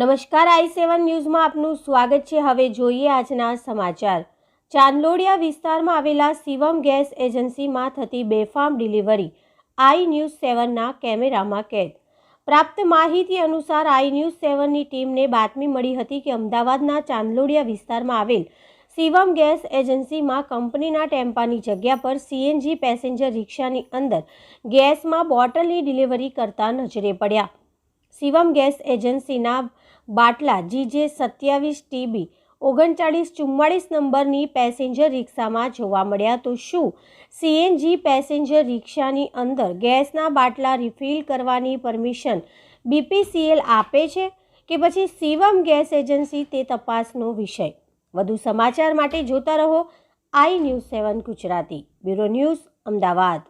નમસ્કાર, આઈ સેવન ન્યૂઝમાં આપનું સ્વાગત છે. હવે જોઈએ આજના સમાચાર. ચાંદલોડિયા વિસ્તારમાં આવેલા શિવમ ગેસ એજન્સીમાં થતી બેફામ ડિલિવરી, આઈ ન્યૂઝ સેવનના કેમેરામાં કેદ. પ્રાપ્ત માહિતી અનુસાર, આઈ ન્યૂઝ સેવનની ટીમને બાતમી મળી હતી કે અમદાવાદના ચાંદલોડિયા વિસ્તારમાં આવેલ શિવમ ગેસ એજન્સીમાં કંપનીના ટેમ્પાની જગ્યા પર સીએનજી પેસેન્જર રિક્ષાની અંદર ગેસમાં બોટલની ડિલિવરી કરતા નજરે પડ્યા. શિવમ ગેસ એજન્સીના બાટલા જીજે સત્યાવીસ ટીબી ઓગણચાળીસ ચુમ્માળીસ નંબરની પેસેન્જર રિક્ષામાં જોવા મળ્યા. તો શું સીએનજી પેસેન્જર રિક્ષાની અંદર ગેસના બાટલા રિફિલ કરવાની પરમિશન બીપીસીએલ આપે છે કે પછી શિવમ ગેસ એજન્સી તે તપાસનો વિષય? વધુ સમાચાર માટે જોતા રહો I News Seven Gujarati. Bureau news Ahmedabad.